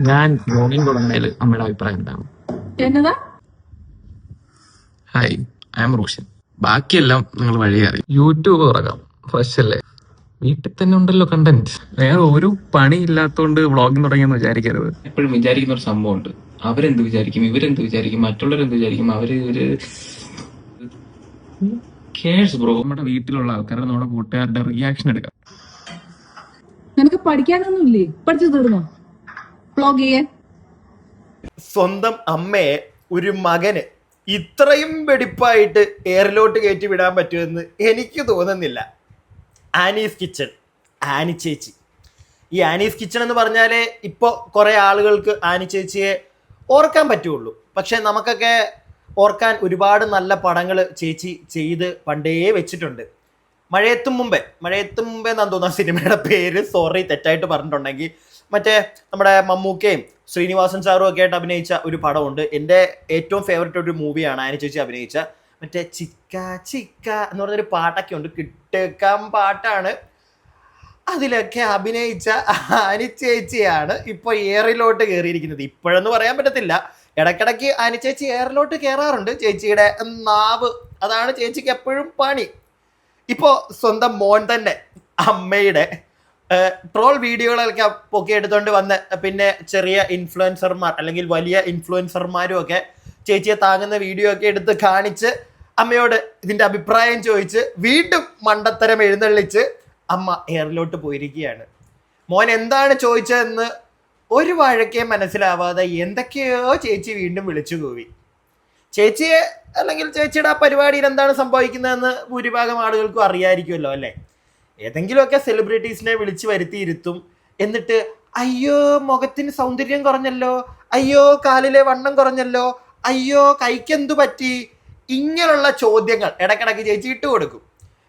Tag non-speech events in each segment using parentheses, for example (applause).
ഞാൻ ബ്ലോഗിംഗ് തുടങ്ങുന്നതിൽ അമ്മയുടെ അഭിപ്രായം എന്താണ്? എന്നതാ? ഹായ് ഐ എം റോഷൻ ബാക്കിയെല്ലാം നിങ്ങൾ വഴി അറിയും. യൂട്യൂബ് തുറക്കാം. ഫ്രഷ് അല്ലേ? വീട്ടിൽ തന്നെ ഉണ്ടല്ലോ കണ്ടന്റ് വേറെ ഒരു പണി ഇല്ലാത്തോണ്ട് വ്ളോഗിങ് തുടങ്ങിയെന്ന് വിചാരിക്കരുത്. എപ്പോഴും വിചാരിക്കുന്ന ഒരു സംഭവം ഉണ്ട് അവരെന്ത് വിചാരിക്കും? ഇവരെന്ത് വിചാരിക്കും? മറ്റുള്ളവരെന്ത് വിചാരിക്കും? അവർ ഇവർ കേഴ്സ് ബ്രോ നമ്മുടെ വീട്ടിലുള്ള ആൾക്കാരുടെ നമ്മുടെ കൂട്ടുകാരുടെ റിയാക്ഷൻ എടുക്കാം. നിനക്ക് പഠിക്കാനൊന്നുമില്ലേ? പഠിച്ചു തീർന്നോ? വ്ളോഗ് ചെയ്യാൻ സ്വന്തം അമ്മയെ ഒരു മകന് ഇത്രയും വെടിപ്പായിട്ട് എയറിലോട്ട് കയറ്റി വിടാൻ പറ്റുമെന്ന് എനിക്ക് തോന്നുന്നില്ല. ആനീസ് കിച്ചൺ ആനി ചേച്ചി. ഈ ആനീസ് കിച്ചൺ എന്ന് പറഞ്ഞാൽ ഇപ്പോൾ കുറേ ആളുകൾക്ക് ആനി ചേച്ചിയെ ഓർക്കാൻ പറ്റുള്ളൂ. പക്ഷേ നമുക്കൊക്കെ ഓർക്കാൻ ഒരുപാട് നല്ല പടങ്ങൾ ചേച്ചി ചെയ്ത് പണ്ടേ വെച്ചിട്ടുണ്ട്. മഴയത്തും മുമ്പേ മഴയത്തും മുമ്പേ എന്നാണ് തോന്നുന്നു സിനിമയുടെ പേര്? സോറി തെറ്റായിട്ട് പറഞ്ഞിട്ടുണ്ടെങ്കിൽ മറ്റേ നമ്മുടെ മമ്മൂക്കയും ശ്രീനിവാസൻ സാറും ഒക്കെ ആയിട്ട് അഭിനയിച്ച ഒരു പടമുണ്ട്. എന്റെ ഏറ്റവും ഫേവററ്റ് ഒരു മൂവിയാണ് അതിന് ചേച്ചി അഭിനയിച്ച. മറ്റേ ചിക്ക ചിക്ക എന്ന് പറഞ്ഞൊരു പാട്ടൊക്കെ ഉണ്ട്. കിട്ടേക്കാൻ പാട്ടാണ്. അതിലൊക്കെ അഭിനയിച്ച ആനി ചേച്ചിയാണ് ഇപ്പോൾ എയറിലോട്ട് കയറിയിരിക്കുന്നത് ഇപ്പോഴെന്ന് പറയാൻ പറ്റത്തില്ല. ഇടക്കിടക്ക് ആനി ചേച്ചി എയറിലോട്ട് കയറാറുണ്ട് ചേച്ചിയുടെ നാവ് അതാണ് ചേച്ചിക്ക് എപ്പോഴും പണി. ഇപ്പോ സ്വന്തം മോൻ തന്നെ അമ്മയുടെ ട്രോൾ വീഡിയോകളൊക്കെ ഒക്കെ എടുത്തുകൊണ്ട് വന്ന് പിന്നെ ചെറിയ ഇൻഫ്ലുവൻസർമാർ അല്ലെങ്കിൽ വലിയ ഇൻഫ്ലുവൻസർമാരും ഒക്കെ ചേച്ചിയെ താങ്ങുന്ന വീഡിയോ ഒക്കെ എടുത്ത് കാണിച്ച് അമ്മയോട് ഇതിന്റെ അഭിപ്രായം ചോദിച്ച് വീണ്ടും മണ്ടത്തരം എഴുന്നള്ളിച്ച് അമ്മ എയറിലോട്ട് പോയിരിക്കുകയാണ്. മോൻ എന്താണ് ചോദിച്ചതെന്ന് ഒരു വഴക്കേ മനസ്സിലാവാതെ എന്തൊക്കെയോ ചേച്ചി വീണ്ടും വിളിച്ചു കൂവി. ചേച്ചിയെ അല്ലെങ്കിൽ ചേച്ചിയുടെ ആ പരിപാടിയിൽ എന്താണ് സംഭവിക്കുന്നതെന്ന് ഭൂരിഭാഗം ആളുകൾക്കും അറിയായിരിക്കുമല്ലോ അല്ലേ? ഏതെങ്കിലുമൊക്കെ സെലിബ്രിറ്റീസിനെ വിളിച്ചു വരുത്തിയിരുത്തും. എന്നിട്ട് അയ്യോ മുഖത്തിന് സൗന്ദര്യം കുറഞ്ഞല്ലോ. അയ്യോ കാലിലെ വണ്ണം കുറഞ്ഞല്ലോ. അയ്യോ കൈക്കെന്തു പറ്റി? ഇങ്ങനെയുള്ള ചോദ്യങ്ങൾ ഇടയ്ക്കിടയ്ക്ക് ചേച്ചി ഇട്ട് കൊടുക്കും.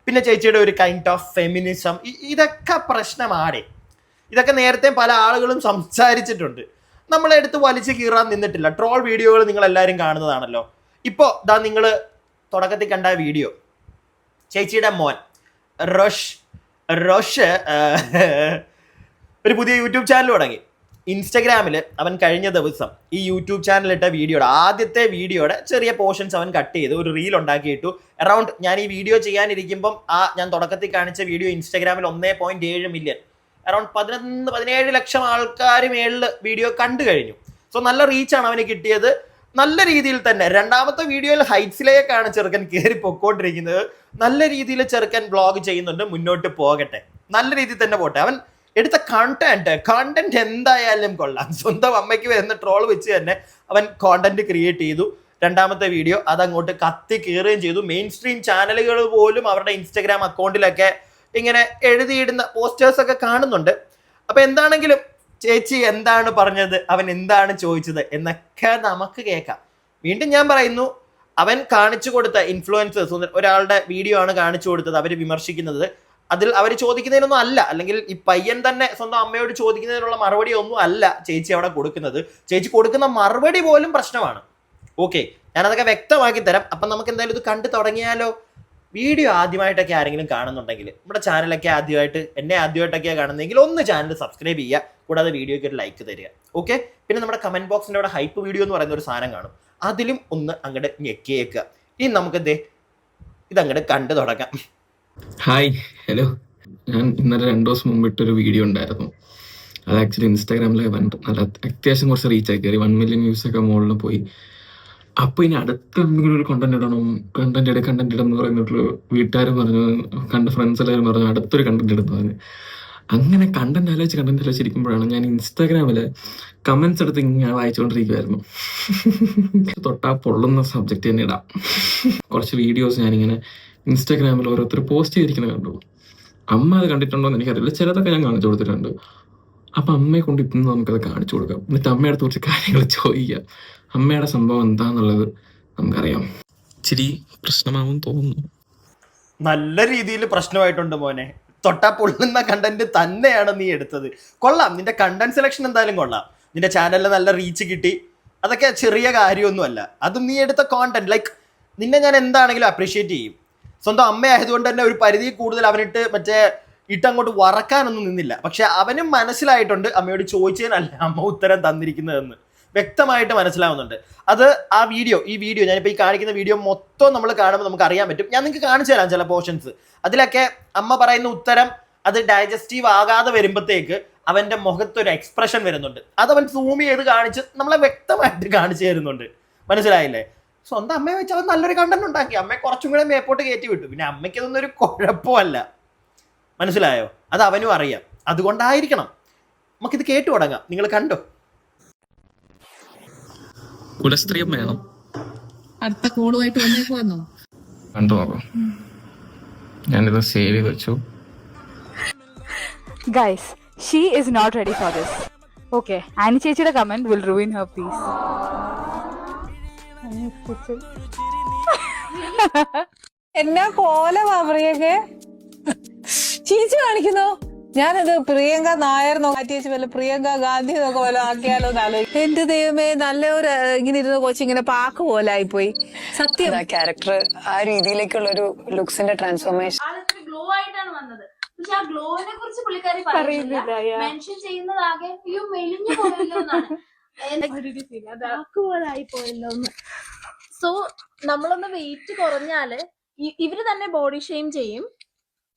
പിന്നെ ചേച്ചിയുടെ ഒരു കൈൻഡ് ഓഫ് ഫെമിനിസം ഇതൊക്കെ പ്രശ്നമാണ്. ഇതൊക്കെ നേരത്തെ പല ആളുകളും സംസാരിച്ചിട്ടുണ്ട്. നമ്മളെടുത്ത് വലിച്ചു കീറാൻ നിന്നിട്ടില്ല. ട്രോൾ വീഡിയോകൾ നിങ്ങൾ എല്ലാവരും കാണുന്നതാണല്ലോ. ഇപ്പോൾ ദാ നിങ്ങൾ തുടക്കത്തിൽ കണ്ട വീഡിയോ. ചേച്ചിയുടെ മോൻ റോഷ് റോഷ് ഒരു പുതിയ യൂട്യൂബ് ചാനൽ തുടങ്ങി. ഇൻസ്റ്റഗ്രാമിൽ അവൻ കഴിഞ്ഞ ദിവസം ഈ യൂട്യൂബ് ചാനലിട്ട വീഡിയോയുടെ ആദ്യത്തെ വീഡിയോയുടെ ചെറിയ പോർഷൻസ് അവൻ കട്ട് ചെയ്ത് ഒരു റീൽ ഉണ്ടാക്കിയിട്ടു. അറൗണ്ട് ഞാൻ ഈ വീഡിയോ ചെയ്യാനിരിക്കുമ്പം ആ ഞാൻ തുടക്കത്തിൽ കാണിച്ച വീഡിയോ ഇൻസ്റ്റഗ്രാമിൽ ഒന്നേ പോയിന്റ് ഏഴ് മില്യൺ അറൗണ്ട് പതിനൊന്ന് പതിനേഴ് ലക്ഷം ആൾക്കാർ മേളിൽ വീഡിയോ കണ്ടു കഴിഞ്ഞു. സോ നല്ല റീച്ചാണ് അവന് കിട്ടിയത്. നല്ല രീതിയിൽ തന്നെ രണ്ടാമത്തെ വീഡിയോയിൽ ഹൈറ്റ്സിലേക്കാണ് ചെറുക്കൻ കയറി പൊക്കോണ്ടിരിക്കുന്നത്. നല്ല രീതിയിൽ ചെറുക്കൻ ബ്ലോഗ് ചെയ്യുന്നുണ്ട്. മുന്നോട്ട് പോകട്ടെ. നല്ല രീതിയിൽ തന്നെ പോട്ടെ. അവൻ എടുത്ത കണ്ടന്റ് കണ്ടന്റ് എന്തായാലും കൊള്ളാം. സ്വന്തം അമ്മയ്ക്ക് വരുന്ന ട്രോൾ വെച്ച് തന്നെ അവൻ കോണ്ടന്റ് ക്രിയേറ്റ് ചെയ്തു. രണ്ടാമത്തെ വീഡിയോ അതങ്ങോട്ട് കത്തി കയറുകയും ചെയ്തു. മെയിൻ സ്ട്രീം ചാനലുകൾ പോലും അവരുടെ ഇൻസ്റ്റഗ്രാം അക്കൗണ്ടിലൊക്കെ ഇങ്ങനെ എഴുതിയിടുന്ന പോസ്റ്റേഴ്സ് ഒക്കെ കാണുന്നുണ്ട്. അപ്പൊ എന്താണെങ്കിലും ചേച്ചി എന്താണ് പറഞ്ഞത്? അവൻ എന്താണ് ചോദിച്ചത്? എന്നൊക്കെ നമുക്ക് കേൾക്കാം. വീണ്ടും ഞാൻ പറയുന്നു അവൻ കാണിച്ചു കൊടുത്ത ഇൻഫ്ലുവൻസേഴ്സ് ഒരാളുടെ വീഡിയോ ആണ് കാണിച്ചു കൊടുത്തത് അവർ വിമർശിക്കുന്നത്. അതിൽ അവർ ചോദിക്കുന്നതിനൊന്നും അല്ല. അല്ലെങ്കിൽ ഈ പയ്യൻ തന്നെ സ്വന്തം അമ്മയോട് ചോദിക്കുന്നതിനുള്ള മറുപടി ഒന്നും അല്ല ചേച്ചി അവിടെ കൊടുക്കുന്നത്. ചേച്ചി കൊടുക്കുന്ന മറുപടി പോലും പ്രശ്നമാണ്. ഓക്കെ ഞാനതൊക്കെ വ്യക്തമാക്കി തരാം. അപ്പം നമുക്ക് എന്തായാലും ഇത് കണ്ടു തുടങ്ങിയാലോ? വീഡിയോ ആദ്യമായിട്ടൊക്കെ ആരെങ്കിലും കാണുന്നുണ്ടെങ്കിൽ നമ്മുടെ ചാനലൊക്കെ ആദ്യമായിട്ട് എന്നെ ആദ്യമായിട്ടൊക്കെയാണ് കാണുന്നതെങ്കിൽ ഒന്ന് ചാനൽ സബ്സ്ക്രൈബ് ചെയ്യുക. കൂടാതെ വീഡിയോയ്ക്ക് ഒരു ലൈക്ക് തരിക. ഓക്കെ പിന്നെ നമ്മുടെ കമന്റ് ബോക്സിന്റെ അവിടെ ഹൈപ്പ് വീഡിയോ എന്ന് പറയുന്ന ഒരു സാധനം കാണും. അതിലും ഒന്ന് അങ്ങോട്ട് ഞെക്കിയേക്കുക ഇനി നമുക്ക് ദേ ഇതങ്ങോട്ട് കണ്ടു തുടങ്ങാം. ഹായ് ഹലോ ഞാൻ ഇന്നലെ രണ്ടു ദിവസം മുമ്പ് ഇട്ടൊരു വീഡിയോ ഉണ്ടായിരുന്നു. അത് ആക്ച്വലി ഇൻസ്റ്റാഗ്രാമിലെ നല്ല അത്യാവശ്യം കുറച്ച് റീച്ച് ആയി. കയറി വൺ മില്യൺ വ്യൂസ് ഒക്കെ മുകളിൽ പോയി. അപ്പൊ ഇനി അടുത്ത എന്തെങ്കിലും ഒരു കണ്ടന്റ് ഇടണം. കണ്ടന്റ് ഇട കണ്ടന്റ് ഇടം എന്ന് പറയുന്നിട്ട് വീട്ടുകാരും പറഞ്ഞു കണ്ട ഫ്രണ്ട്സ് എല്ലാവരും പറഞ്ഞു അടുത്തൊരു കണ്ടന്റ് ഇടുന്നു പറഞ്ഞു. അങ്ങനെ കണ്ടന്റ് ആലോചിച്ച് കണ്ടന്റ് ആലോചിച്ചിരിക്കുമ്പോഴാണ് ഞാൻ ഇൻസ്റ്റാഗ്രാമിൽ കമന്റ്സ് എടുത്ത് ഇങ്ങനെ വായിച്ചുകൊണ്ടിരിക്കുവായിരുന്നു. (laughs) തൊട്ടാ പൊള്ളുന്ന സബ്ജക്റ്റ് തന്നെ ഇടാം. കുറച്ച് വീഡിയോസ് ഞാനിങ്ങനെ ഇൻസ്റ്റാഗ്രാമിൽ ഓരോരുത്തർ പോസ്റ്റ് ചെയ്തിരിക്കുന്നത് കണ്ടു. അമ്മ അത് കണ്ടിട്ടുണ്ടോ എന്ന് എനിക്കറിയില്ല. ചിലതൊക്കെ ഞാൻ കാണിച്ചു കൊടുത്തിട്ടുണ്ട്. അപ്പൊ അമ്മയെ കൊണ്ട് ഇന്ന് നമുക്കത് കാണിച്ചു കൊടുക്കാം. എന്നിട്ട് അമ്മയുടെ കുറച്ച് കാര്യങ്ങൾ ചോദിക്കാം. അമ്മയുടെ സംഭവം എന്താന്നുള്ളത് നമുക്കറിയാം. ഇച്ചിരി പ്രശ്നമാവും തോന്നുന്നു. നല്ല രീതിയിൽ പ്രശ്നമായിട്ടുണ്ട് മോനെ. തൊട്ടാ പൊള്ളുന്ന കണ്ടന്റ് തന്നെയാണ് നീ എടുത്തത്. കൊള്ളാം. നിന്റെ കണ്ടന്റ് സെലക്ഷൻ എന്തായാലും കൊള്ളാം. നിന്റെ ചാനലിൽ നല്ല റീച്ച് കിട്ടി. അതൊക്കെ ചെറിയ കാര്യമൊന്നുമല്ല. അതും നീ എടുത്ത കോണ്ടന്റ് ലൈക്ക് നിന്നെ ഞാൻ എന്താണെങ്കിലും അപ്രീഷിയേറ്റ് ചെയ്യും. സ്വന്തം അമ്മയായതുകൊണ്ട് തന്നെ ഒരു പരിധി കൂടുതൽ അവനിട്ട് മറ്റേ ഇട്ടങ്ങോട്ട് വറക്കാനൊന്നും നിന്നില്ല. പക്ഷെ അവനും മനസ്സിലായിട്ടുണ്ട് അമ്മയോട് ചോദിച്ചതിനല്ല അമ്മ ഉത്തരം തന്നിരിക്കുന്നതെന്ന്. വ്യക്തമായിട്ട് മനസ്സിലാവുന്നുണ്ട്. അത് ആ വീഡിയോ ഈ വീഡിയോ ഞാനിപ്പോൾ ഈ കാണിക്കുന്ന വീഡിയോ മൊത്തം നമ്മൾ കാണുമ്പോൾ നമുക്ക് അറിയാൻ പറ്റും. ഞാൻ നിങ്ങൾക്ക് കാണിച്ചു തരാം ചില പോർഷൻസ് അതിലൊക്കെ അമ്മ പറയുന്ന ഉത്തരം അത് ഡൈജസ്റ്റീവ് ആകാതെ വരുമ്പോഴത്തേക്ക് അവന്റെ മുഖത്തൊരു എക്സ്പ്രഷൻ വരുന്നുണ്ട്. അത് അവൻ സൂം ചെയ്ത് കാണിച്ച് നമ്മളെ വ്യക്തമായിട്ട് കാണിച്ചു തരുന്നുണ്ട്. മനസ്സിലായില്ലേ? സ്വന്തം അമ്മയെ വെച്ച് അവൻ നല്ലൊരു കണ്ടന്റ് ഉണ്ടാക്കി? അമ്മയെ കുറച്ചും കൂടെ മേപ്പോട്ട് കയറ്റി വിട്ടു. പിന്നെ അമ്മയ്ക്ക് ഇതൊന്നും ഒരു കുഴപ്പമല്ല. മനസ്സിലായോ? അത് അവനും അറിയാം. അതുകൊണ്ടായിരിക്കണം. നമുക്കിത് കേട്ടു തുടങ്ങാം. നിങ്ങൾ കണ്ടോ? കുലസ്ത്രീയം വേണം. അടുത്ത കോളുമായിട്ട് വന്നേക്കുവന്നോ കണ്ടു നോക്കാം. ഞാനിത് സേവ് ചെയ്ത് വെച്ചു. Guys she is not ready for this okay Ani ചേച്ചിയുടെ comment will ruin her peace എന്നാ കോല ബാബറിയൊക്കെ ചീച്ചു കാണിക്കുന്നോ? ഞാനത് പ്രിയങ്ക നായർ മാറ്റി വെച്ച് വല്ല പ്രിയങ്ക ഗാന്ധി എന്നൊക്കെ വല്ല ആക്കിയാലോ എന്നാലോ എന്റെ ദൈവമേ നല്ല ഒരു ഇങ്ങനെ ഇരുന്ന കൊച്ചു ഇങ്ങനെ പാക്ക് പോലെ പോയി സത്യം. ക്യാരക്ടർ ആ രീതിയിലേക്കുള്ള ഒരു ലുക്സിന്റെ ട്രാൻസ്ഫോർമേഷൻ ഗ്ലോ ആയിട്ടാണ് വന്നത്. പക്ഷെ ആ ഗ്ലോവിനെ കുറിച്ച് പുള്ളിക്കാരി പറയുന്നില്ല. മെൻഷൻ ചെയ്യുന്നത് ആകെ അയ്യോ മെലിഞ്ഞു പോയല്ലോ എന്നാണ്. ായി പോയല്ലോ സോ നമ്മളൊന്ന് വെയിറ്റ് കുറഞ്ഞാൽ ഇവർ തന്നെ ബോഡി ഷെയിം ചെയ്യും.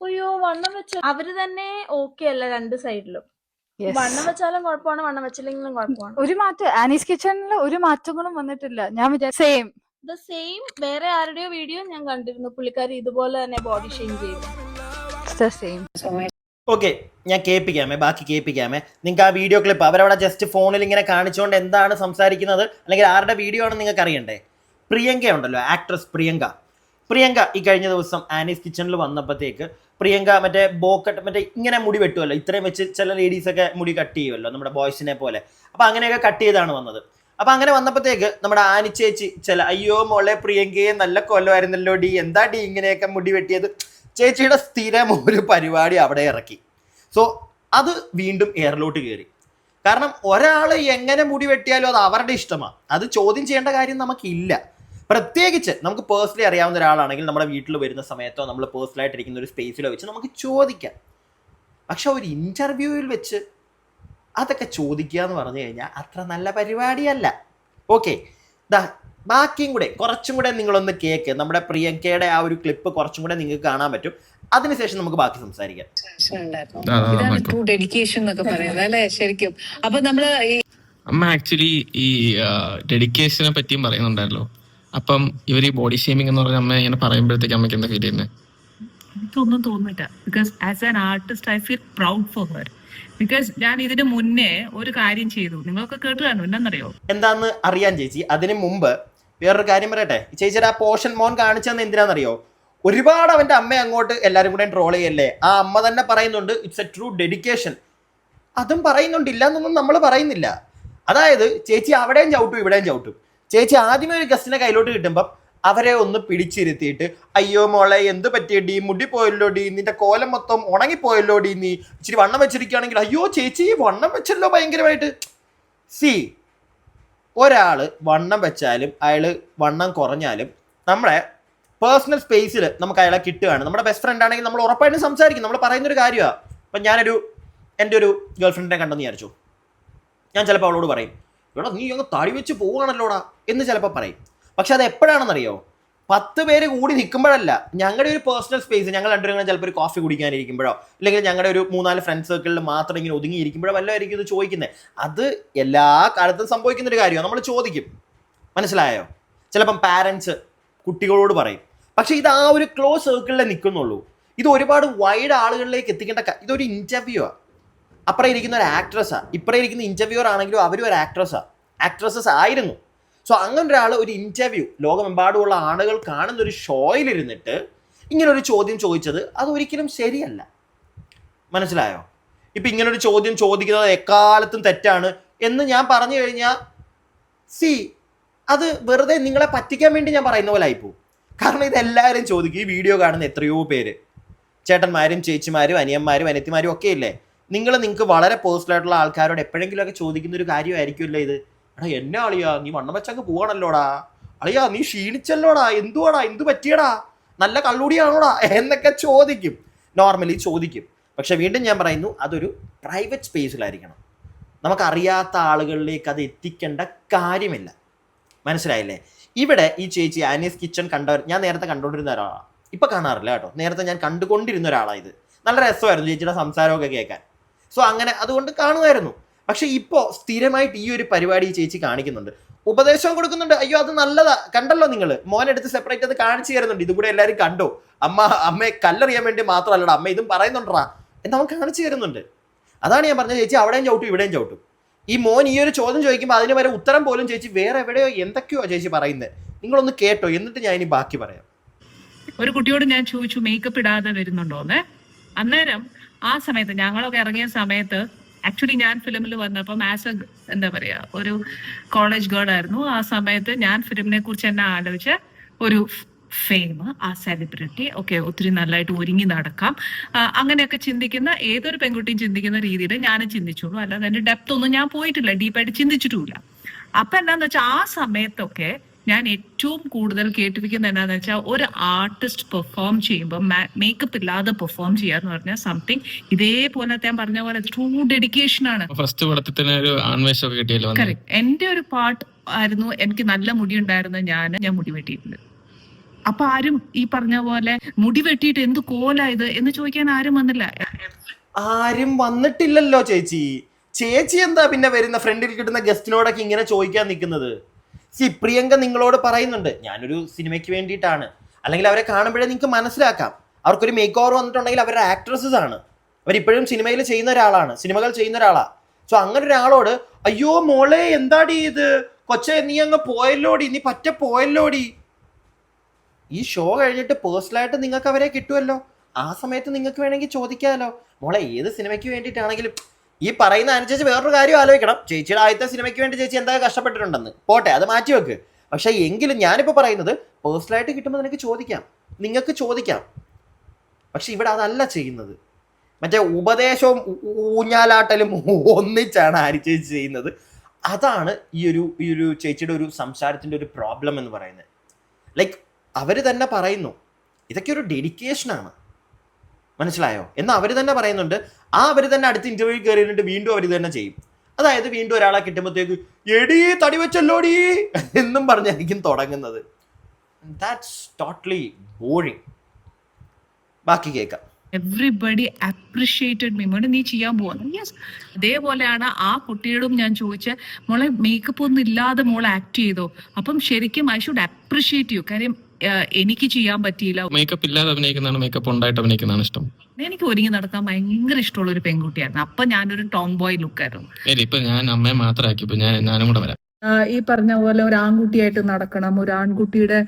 അയ്യോ വണ്ണം വെച്ച അവർ തന്നെ ഓക്കെ അല്ല രണ്ട് സൈഡിലും Yes. വണ്ണം വെച്ചാലും കുഴപ്പമാണ് വണ്ണം വെച്ചില്ലെങ്കിലും കുഴപ്പമാണ്. ഒരു മാറ്റം ആനീസ് കിച്ചണിൽ ഒരു മാറ്റങ്ങളും വന്നിട്ടില്ല. ഞാൻ വിചാരിച്ചു സെയിം ദ സെയിം വേറെ ആരുടെയോ വീഡിയോ ഞാൻ കണ്ടിരുന്നു. പുള്ളിക്കാരി ഇതുപോലെ തന്നെ ബോഡി ഷെയിം ചെയ്യും സെയിം ഓക്കെ ഞാൻ കേൾപ്പിക്കാമേ ബാക്കി കേൾപ്പിക്കാമേ. നിങ്ങൾക്ക് ആ വീഡിയോ ക്ലിപ്പ് അവരവിടെ ജസ്റ്റ് ഫോണിൽ ഇങ്ങനെ കാണിച്ചുകൊണ്ട് എന്താണ് സംസാരിക്കുന്നത്? അല്ലെങ്കിൽ ആരുടെ വീഡിയോ ആണെന്ന് നിങ്ങൾക്ക് അറിയണ്ടേ? പ്രിയങ്ക ഉണ്ടല്ലോ ആക്ട്രസ് പ്രിയങ്ക. പ്രിയങ്ക ഈ കഴിഞ്ഞ ദിവസം ആനീസ് കിച്ചണിൽ വന്നപ്പോഴത്തേക്ക് പ്രിയങ്ക മറ്റേ ബോക്കട്ട് മറ്റേ ഇങ്ങനെ മുടി വെട്ടുമല്ലോ ഇത്രയും വെച്ച് ചില ലേഡീസൊക്കെ മുടി കട്ട് ചെയ്യുമല്ലോ നമ്മുടെ ബോയ്സിനെ പോലെ. അപ്പൊ അങ്ങനെയൊക്കെ കട്ട് ചെയ്താണ് വന്നത്. അപ്പൊ അങ്ങനെ വന്നപ്പോഴത്തേക്ക് നമ്മുടെ ആനിച്ചേച്ചി ചില അയ്യോ മോളെ പ്രിയങ്കയെ നല്ല കൊല്ലമായിരുന്നല്ലോ ഡി. എന്താ ഡി ഇങ്ങനെയൊക്കെ മുടി വെട്ടിയത്? ചേച്ചിയുടെ സ്ഥിരം ഒരു പരിപാടി അവിടെ ഇറക്കി. സോ അത് വീണ്ടും എയറിലോട്ട് കയറി കാരണം ഒരാൾ എങ്ങനെ മുടി വെട്ടിയാലും അത് അവരുടെ ഇഷ്ടമാണ് അത് ചോദ്യം ചെയ്യേണ്ട കാര്യം നമുക്കില്ല. പ്രത്യേകിച്ച് നമുക്ക് പേഴ്സണലി അറിയാവുന്ന ഒരാളാണെങ്കിൽ നമ്മുടെ വീട്ടിൽ വരുന്ന സമയത്തോ നമ്മൾ പേഴ്സണലായിട്ട് ഇരിക്കുന്ന ഒരു സ്പേസിലോ വെച്ച് നമുക്ക് ചോദിക്കാം. പക്ഷെ ഒരു ഇന്റർവ്യൂവിൽ വെച്ച് അതൊക്കെ ചോദിക്കുക എന്ന് പറഞ്ഞു കഴിഞ്ഞാൽ അത്ര നല്ല പരിപാടിയല്ല. ഓക്കെ ദാ ബാക്കിയും കൂടെ കുറച്ചും കൂടെ നിങ്ങളൊന്ന് കേക്ക്. നമ്മുടെ പ്രിയങ്കയുടെ ആ ഒരു ക്ലിപ്പ് കുറച്ചും കൂടെ നിങ്ങൾക്ക് കാണാൻ പറ്റും. അതിനുശേഷം നമുക്ക് ബാക്കി സംസാരിക്കാം. ഇതാണ് നോക്കാം. ട്രൂ ഡെഡിക്കേഷൻ എന്നൊക്കെ പറയുന്നത് അല്ലേ? ശരിക്കും. അപ്പൊ നമ്മൾ ഈ അമ്മ ആക്ച്വലി ഈ ഡെഡിക്കേഷനെ പറ്റിയും പറയുന്നുണ്ടായല്ലോ അപ്പം ഇവർ ഈ ബോഡി ഷേമിംഗ് എന്ന് പറഞ്ഞ അമ്മ ഇങ്ങനെ പറയുമ്പോഴത്തേക്ക് അമ്മയ്ക്ക് എന്താ ഫീൽ ചെയ്യുന്നത് എനിക്കൊന്നും തോന്നില്ല because as an artist I feel proud for her because ഞാൻ ഇതിന് മുന്നേ ഒരു കാര്യം ചെയ്തു. നിങ്ങൾക്ക് കേട്ടു കാണും എന്നാന്നറിയോ എന്താന്ന് അറിയാൻ ചേച്ചി. അതിന് മുമ്പ് വേറൊരു കാര്യം പറയട്ടെ. ചേച്ചി ചേച്ചിയുടെ ആ പോർഷൻ മോൻ കാണിച്ചതെന്ന് എന്തിനാണെന്നറിയോ? ഒരുപാട് അവന്റെ അമ്മ അങ്ങോട്ട് എല്ലാവരും കൂടെ ട്രോൾ ചെയ്യല്ലേ? ആ അമ്മ തന്നെ പറയുന്നുണ്ട് ഇറ്റ്സ് എ ട്രൂ ഡെഡിക്കേഷൻ അതും പറയുന്നുണ്ട് ഇല്ല എന്നൊന്നും നമ്മൾ പറയുന്നില്ല. അതായത് ചേച്ചി അവിടെയും ചവിട്ടും ഇവിടെയും ചവിട്ടും. ചേച്ചി ആദ്യമേ ഒരു ഗസ്റ്റിനെ കയ്യിലോട്ട് കിട്ടുമ്പം അവരെ ഒന്ന് പിടിച്ചിരുത്തിയിട്ട് അയ്യോ മോളെ എന്ത് പറ്റിയടി മുടി പോയല്ലോ ഡി? നിന്റെ കോലം മൊത്തം ഉണങ്ങിപ്പോയല്ലോ ഡി നീ? ഇച്ചിരി വണ്ണം വെച്ചിരിക്കുകയാണെങ്കിൽ അയ്യോ ചേച്ചി വണ്ണം വെച്ചല്ലോ ഭയങ്കരമായിട്ട്. സി ഒരാൾ വണ്ണം വെച്ചാലും അയാൾ വണ്ണം കുറഞ്ഞാലും നമ്മളെ പേഴ്സണൽ സ്പേസിൽ നമുക്ക് അയാളെ കിട്ടുകയാണ്. നമ്മുടെ ബെസ്റ്റ് ഫ്രണ്ട് ആണെങ്കിൽ നമ്മൾ ഉറപ്പായിട്ടും സംസാരിക്കും. നമ്മൾ പറയുന്നൊരു കാര്യമാണ് ഇപ്പം ഞാനൊരു എന്റെ ഒരു ഗേൾ ഫ്രണ്ടിനെ കണ്ടെന്ന് വിചാരിച്ചു. ഞാൻ ചിലപ്പോൾ അവളോട് പറയും. എടാ നീ അങ്ങ് തടി വെച്ച് പോവുകയാണല്ലോടാ എന്ന് ചിലപ്പോൾ പറയും. പക്ഷെ അത് എപ്പോഴാണെന്നറിയോ? പത്ത് പേര് കൂടി നിൽക്കുമ്പോഴല്ല ഞങ്ങളുടെ ഒരു പേഴ്സണൽ സ്പേസ് ഞങ്ങൾ രണ്ടുപേരും ചിലപ്പോൾ ഒരു കോഫി കുടിക്കാനിരിക്കുമ്പോഴോ അല്ലെങ്കിൽ ഞങ്ങളുടെ ഒരു മൂന്നാൽ ഫ്രണ്ട് സർക്കിളിൽ മാത്രം ഇങ്ങനെ ഒതുങ്ങിയിരിക്കുമ്പോഴോ വല്ലതായിരിക്കും ഇത് ചോദിക്കുന്നത് അത് എല്ലാ കാലത്തും സംഭവിക്കുന്ന ഒരു കാര്യമാണ് നമ്മൾ ചോദിക്കും. മനസ്സിലായോ? ചിലപ്പം പാരൻസ് കുട്ടികളോട് പറയും. പക്ഷേ ഇത് ആ ഒരു ക്ലോസ് സർക്കിളിൽ നിൽക്കുന്നുള്ളൂ. ഇത് ഒരുപാട് വൈഡ് ആളുകളിലേക്ക് എത്തിക്കേണ്ട ഇതൊരു ഇന്റർവ്യൂ ആണ് അപ്പുറം ഇരിക്കുന്ന ഒരു ആക്ട്രസ്സാണ് ഇപ്പുറം ഇരിക്കുന്ന ഇന്റർവ്യൂവർ ആണെങ്കിലും അവരും ഒരു ആക്ട്രസ്സാണ് ആക്ട്രസസ് ആയിരുന്നു. സോ അങ്ങനെ ഒരാൾ ഒരു ഇന്റർവ്യൂ ലോകമെമ്പാടുമുള്ള ആളുകൾ കാണുന്ന ഒരു ഷോയിലിരുന്നിട്ട് ഇങ്ങനെ ഒരു ചോദ്യം ചോദിച്ചത് അത് ഒരിക്കലും ശരിയല്ല. മനസ്സിലായോ? ഇപ്പം ഇങ്ങനൊരു ചോദ്യം ചോദിക്കുന്നത് എക്കാലത്തും തെറ്റാണ് എന്ന് ഞാൻ പറഞ്ഞു കഴിഞ്ഞാൽ സി അത് വെറുതെ നിങ്ങളെ പറ്റിക്കാൻ വേണ്ടി ഞാൻ പറയുന്ന പോലെ ആയിപ്പോവും. കാരണം ഇതെല്ലാവരും ചോദിക്കും ഈ വീഡിയോ കാണുന്ന എത്രയോ പേര്. ചേട്ടന്മാരും ചേച്ചിമാരും അനിയന്മാരും അനിയത്തിമാരും ഒക്കെ ഇല്ലേ? നിങ്ങൾ നിങ്ങൾക്ക് വളരെ പേഴ്സണൽ ആയിട്ടുള്ള ആൾക്കാരോട് എപ്പോഴെങ്കിലുമൊക്കെ ചോദിക്കുന്ന ഒരു കാര്യമായിരിക്കുമല്ലോ ഇത്. എടാ എന്നെ അളിയാ നീ വണ്ണം വെച്ചങ്ങ് പോവാണല്ലോടാ. അളിയാ നീ ക്ഷീണിച്ചല്ലോടാ. എന്തുവാടാ എന്തു പറ്റിയടാ? നല്ല കള്ളുടിയാണോടാ? എന്നൊക്കെ ചോദിക്കും. നോർമലി ചോദിക്കും. പക്ഷെ വീണ്ടും ഞാൻ പറയുന്നു അതൊരു പ്രൈവറ്റ് സ്പേസിലായിരിക്കണം നമുക്കറിയാത്ത ആളുകളിലേക്ക് അത് എത്തിക്കേണ്ട കാര്യമില്ല. മനസ്സിലായില്ലേ? ഇവിടെ ഈ ചേച്ചി ആനീസ് കിച്ചൺ കണ്ട ഞാൻ നേരത്തെ കണ്ടുകൊണ്ടിരുന്ന ഒരാളാണ് ഇപ്പം കാണാറില്ല കേട്ടോ. നേരത്തെ ഞാൻ കണ്ടുകൊണ്ടിരുന്ന ഒരാളാണ് ഇത്. നല്ല രസമായിരുന്നു ചേച്ചിയുടെ സംസാരമൊക്കെ കേൾക്കാൻ. സോ അങ്ങനെ അതുകൊണ്ട് കാണുമായിരുന്നു. പക്ഷെ ഇപ്പോൾ സ്ഥിരമായിട്ട് ഈ ഒരു പരിപാടി ചേച്ചി കാണിക്കുന്നുണ്ട്. ഉപദേശം കൊടുക്കുന്നുണ്ട്. അയ്യോ അത് നല്ലതാ. കണ്ടല്ലോ നിങ്ങൾ മോനെടുത്ത് സെപ്പറേറ്റ് അത് കാണിച്ചു തരുന്നുണ്ട്. ഇതുകൂടെ എല്ലാവരും കണ്ടോ? അമ്മ അമ്മയെ കല്ലെറിയാൻ വേണ്ടി മാത്രമല്ലടാ. അമ്മ ഇതും പറയുന്നുണ്ടാ എന്ന് അവൻ കാണിച്ചു തരുന്നുണ്ട്. അതാണ് ഞാൻ പറഞ്ഞത്. ചേച്ചി അവിടെയും ചവിട്ടും ഇവിടെയും ചവിട്ടും. ഈ മോൻ ഈ ഒരു ചോദ്യം ചോദിക്കുമ്പോൾ അതിന് വരെ ഉത്തരം പോലും ചേച്ചി വേറെ എവിടെയോ എന്തൊക്കെയോ ചേച്ചി പറയുന്നത് നിങ്ങളൊന്ന് കേട്ടോ. എന്നിട്ട് ഞാൻ ഇനി ബാക്കി പറയാം. ഒരു കുട്ടിയോട് ഞാൻ ചോദിച്ചു മേക്കപ്പ് ഇടാതെ വരുന്നുണ്ടോന്ന്? അന്നേരം ആ സമയത്ത് ഞങ്ങളൊക്കെ ഇറങ്ങിയ സമയത്ത് ആക്ച്വലി ഞാൻ ഫിലിമിൽ വന്നപ്പം ആസ് എ എന്താ പറയാ ഒരു കോളേജ് ഗേൾ ആയിരുന്നു. ആ സമയത്ത് ഞാൻ ഫിലിമിനെ കുറിച്ച് എന്നെ ആലോചിച്ച ഒരു ഫെയിം ആ സെലിബ്രിറ്റി ഒക്കെ ഒത്തിരി നല്ലതായിട്ട് ഒരുങ്ങി നടക്കാം. അങ്ങനെയൊക്കെ ചിന്തിക്കുന്ന ഏതൊരു പെൺകുട്ടിയും ചിന്തിക്കുന്ന രീതിയിൽ ഞാനും ചിന്തിച്ചുള്ളൂ. അല്ലാതെ അതിന്റെ ഡെപ്ത് ഒന്നും ഞാൻ പോയിട്ടില്ല. ഡീപ്പായിട്ട് ചിന്തിച്ചിട്ടുമില്ല. അപ്പൊ എന്താന്ന് വെച്ചാൽ ആ സമയത്തൊക്കെ ഞാൻ ഏറ്റവും കൂടുതൽ കേട്ടിരിക്കുന്നത് എന്താന്ന് വെച്ചാൽ ഒരു ആർട്ടിസ്റ്റ് പെർഫോം ചെയ്യുമ്പോൾ മേക്കപ്പ് ഇല്ലാതെ പെർഫോം ചെയ്യാന്ന് പറഞ്ഞാൽ സംതിങ് ഇതേപോലെ ഞാൻ പറഞ്ഞ പോലെ ട്രൂ ഡെഡിക്കേഷൻ ആണ്. ഫസ്റ്റ് ഒരു കിട്ടിയല്ലോ. കറക്റ്റ് എന്റെ ഒരു പാട്ട് ആയിരുന്നു എനിക്ക് നല്ല മുടി ഉണ്ടായിരുന്നു ഞാൻ ഞാൻ മുടി വെട്ടിയിട്ടുണ്ട്. അപ്പൊ ആരും ഈ പറഞ്ഞ പോലെ മുടി വെട്ടിയിട്ട് എന്ത് കോലായത് എന്ന് ചോദിക്കാൻ ആരും വന്നില്ല. ആരും വന്നിട്ടില്ലല്ലോ ചേച്ചി. ചേച്ചി എന്താ പിന്നെ വരുന്ന ഫ്രണ്ടിൽ കിട്ടുന്ന ഗസ്റ്റിനോടൊക്കെ ഇങ്ങനെ ചോദിക്കാൻ നിൽക്കുന്നത്? സി പ്രിയങ്ക നിങ്ങളോട് പറയുന്നുണ്ട് ഞാനൊരു സിനിമയ്ക്ക് വേണ്ടിയിട്ടാണ്. അല്ലെങ്കിൽ അവരെ കാണുമ്പോഴേ നിങ്ങൾക്ക് മനസ്സിലാക്കാം. അവർക്കൊരു മേക്ക് ഓവർ വന്നിട്ടുണ്ടെങ്കിൽ അവരുടെ ആക്ട്രസസ് ആണ്. അവരിപ്പോഴും സിനിമയിൽ ചെയ്യുന്ന ഒരാളാണ് സിനിമകൾ ചെയ്യുന്ന ഒരാളാണ് സോ അങ്ങനെ ഒരാളോട് അയ്യോ മോളെ എന്താടി ഇത്? കൊച്ചെ നീ അങ്ങ് പോയല്ലോടി നീ പറ്റ പോയല്ലോടി. ഈ ഷോ കഴിഞ്ഞിട്ട് പേഴ്സണലായിട്ട് നിങ്ങൾക്ക് അവരെ കിട്ടുമല്ലോ. ആ സമയത്ത് നിങ്ങൾക്ക് വേണമെങ്കിൽ ചോദിക്കാമല്ലോ. മോളെ ഏത് സിനിമയ്ക്ക് വേണ്ടിയിട്ടാണെങ്കിലും ഈ പറയുന്ന അനുസരിച്ച് വേറൊരു കാര്യം ആലോചിക്കണം. ചേച്ചിയുടെ ആദ്യത്തെ സിനിമയ്ക്ക് വേണ്ടി ചേച്ചി എന്താ കഷ്ടപ്പെട്ടിട്ടുണ്ടെന്ന്. പോട്ടെ അത് മാറ്റി വെക്ക്. പക്ഷേ എങ്കിലും ഞാനിപ്പോൾ പറയുന്നത് പേഴ്സണലായിട്ട് കിട്ടുമ്പോൾ നിനക്ക് ചോദിക്കാം. നിങ്ങൾക്ക് ചോദിക്കാം. പക്ഷെ ഇവിടെ അതല്ല ചെയ്യുന്നത്. മറ്റേ ഉപദേശവും ഊഞ്ഞാലാട്ടലും ഒന്നിച്ചാണ് ആര് ചേച്ചി ചെയ്യുന്നത്. അതാണ് ഈ ഒരു ഈ ഒരു ചേച്ചിയുടെ ഒരു സംസാരത്തിന്റെ ഒരു പ്രോബ്ലം എന്ന് പറയുന്നത്. ലൈക്ക് അവർ തന്നെ പറയുന്നു. ഇതൊക്കെ ഒരു ഡെഡിക്കേഷനാണ് മനസ്സിലായോ? എന്ന് അവർ തന്നെ പറയുന്നുണ്ട്. ആ അവർ തന്നെ അടുത്ത ഇന്റർവ്യൂ കയറിയിട്ട് വീണ്ടും അവർ തന്നെ ചെയ്യും. അതായത് വീണ്ടും ഒരാളെ കിട്ടുമ്പോഴത്തേക്ക് എടി തടി വെച്ചല്ലോടി എന്നും പറഞ്ഞായിരിക്കും തുടങ്ങുന്നത്. ദാറ്റ്സ് ടോട്ടലി ബോറിങ് ബാക്കി കേൾക്കാം. എവറിബഡി അപ്രിഷിയേറ്റഡ് മീ മോനെ നീ ചെയ്യാൻ പോവാന്ന് യെസ് അതേപോലെയാണ് ആ കുട്ടിയോടും ഞാൻ ചോദിച്ച മോളെ മേക്കപ്പ് ഒന്നും ഇല്ലാതെ മോൾ ആക്ട് ചെയ്തോ? അപ്പം ശരിക്കും ഐ ഷുഡ് അപ്രിഷിയേറ്റ് യു കാര്യം എനിക്ക് ചെയ്യാൻ പറ്റിയില്ല. മേക്കപ്പ് ഇല്ലാതെ അഭിനയിക്കുന്നതാണ് മേക്കപ്പ് ഉണ്ടായിട്ട് അഭിനയിക്കുന്നതാണ് ഇഷ്ടം. എനിക്ക് ഒരുങ്ങി നടക്കാൻ ഭയങ്കര ഇഷ്ടമുള്ള ഒരു പെൺകുട്ടിയായിരുന്നു. അപ്പൊ ഞാനൊരു ടോം ബോയ് ലുക്കായിരുന്നു ഏയ് ഇപ്പൊ ഞാൻ അമ്മയെ മാത്രമാക്കി ഇപ്പൊ ഞാൻ ഞാനും കൂടെ വരാം. ഈ പറഞ്ഞ പോലെ ഒരു ആൺകുട്ടിയായിട്ട് നടക്കണം ഒരു ആൺകുട്ടിയുടെ